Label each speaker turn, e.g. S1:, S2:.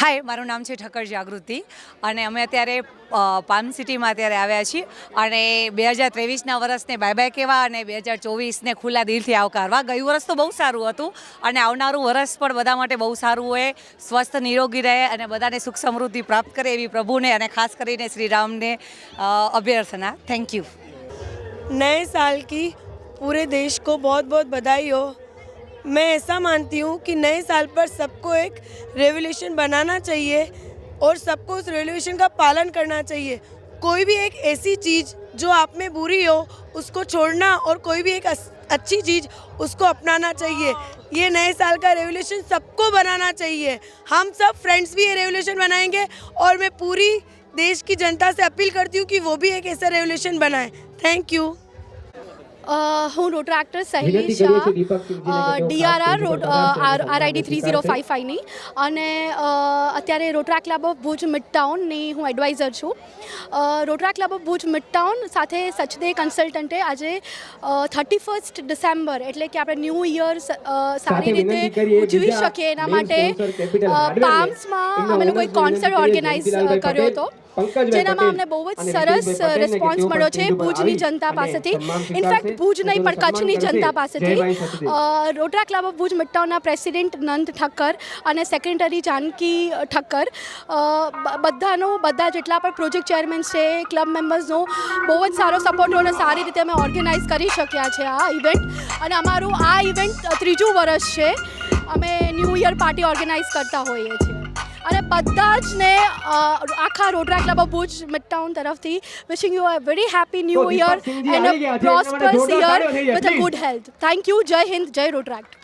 S1: હાય, મારું નામ છે ઠક્કર જાગૃતિ અને અમે અત્યારે પામ સિટીમાં અત્યારે આવ્યા છીએ અને બે હજાર ત્રેવીસના વર્ષને બાય બાય કહેવા અને બે હજાર ચોવીસને ખુલ્લા દિલથી આવકારવા. ગયું વર્ષ તો બહુ સારું હતું અને આવનારું વર્ષ પણ બધા માટે બહુ સારું હોય, સ્વસ્થ, નિરોગી રહે અને બધાને સુખ સમૃદ્ધિ પ્રાપ્ત કરે એવી પ્રભુને અને ખાસ કરીને શ્રીરામને અભ્યર્થના. થેન્ક યુ
S2: નય સાલ કી પૂરે દેશ કો બહુ બહુ બધાઈ હો मैं ऐसा मानती हूँ कि नए साल पर सबको एक रेवोल्यूशन बनाना चाहिए और सबको उस रेवोल्यूशन का पालन करना चाहिए। कोई भी एक ऐसी चीज़ जो आप में बुरी हो, उसको छोड़ना और कोई भी एक अच्छी चीज़ उसको अपनाना चाहिए। ये नए साल का रेवोल्यूशन सबको बनाना चाहिए। हम सब फ्रेंड्स भी ये रेवोल्यूशन बनाएँगे और मैं पूरी देश की जनता से अपील करती हूँ कि वो भी एक ऐसा रेवोल्यूशन बनाए। Thank you.
S3: હું Rotaract Saheli Shah DRR
S4: રોટ
S3: આરઆઈડી થ્રી ઝીરો ફાઇવ ફાઇવની અને અત્યારે રોટરા ક્લબ ઓફ ભુજ મિડટાઉનની હું એડવાઇઝર છું. Rotary club of Bhuj midtown Sachde Sachde કન્સલ્ટન્ટે આજે થર્ટી ફર્સ્ટ ડિસેમ્બર એટલે કે આપણે ન્યૂ યર સારી રીતે ઉજવી શકીએ એના માટે પામ્સમાં અમે લોકોએ કોન્સર્ટ ઓર્ગેનાઇઝ કર્યો હતો. જેનામાં અમને બહુ જ સરસ રિસ્પોન્સ મળ્યો છે ભુજની જનતા પાસેથી. ઇનફેક્ટ ભુજ નહીં પણ કચ્છની જનતા પાસેથી. રોટરા ક્લબ ઓફ ભુજ મિટ્ટાઓના પ્રેસિડેન્ટ નંદ ઠક્કર અને સેક્રેટરી જાનકી ઠક્કર. બધાનો બધા જેટલા પણ પ્રોજેક્ટ ચેરમેન છે ક્લબ મેમ્બર્સનો બહુ જ સારો સપોર્ટ અને સારી રીતે અમે ઓર્ગેનાઇઝ કરી શક્યા છે આ ઇવેન્ટ અને અમારું આ ઇવેન્ટ ત્રીજું વર્ષ છે. અમે ન્યૂ યર પાર્ટી ઓર્ગેનાઇઝ કરતા હોઈએ છીએ. અને બધા જ ને આખા Rotary club of Bhuj midtown તરફથી wishing you a very happy new year and a prosperous year with a good health thank you Jai Hind Jai રોટરાક્ટ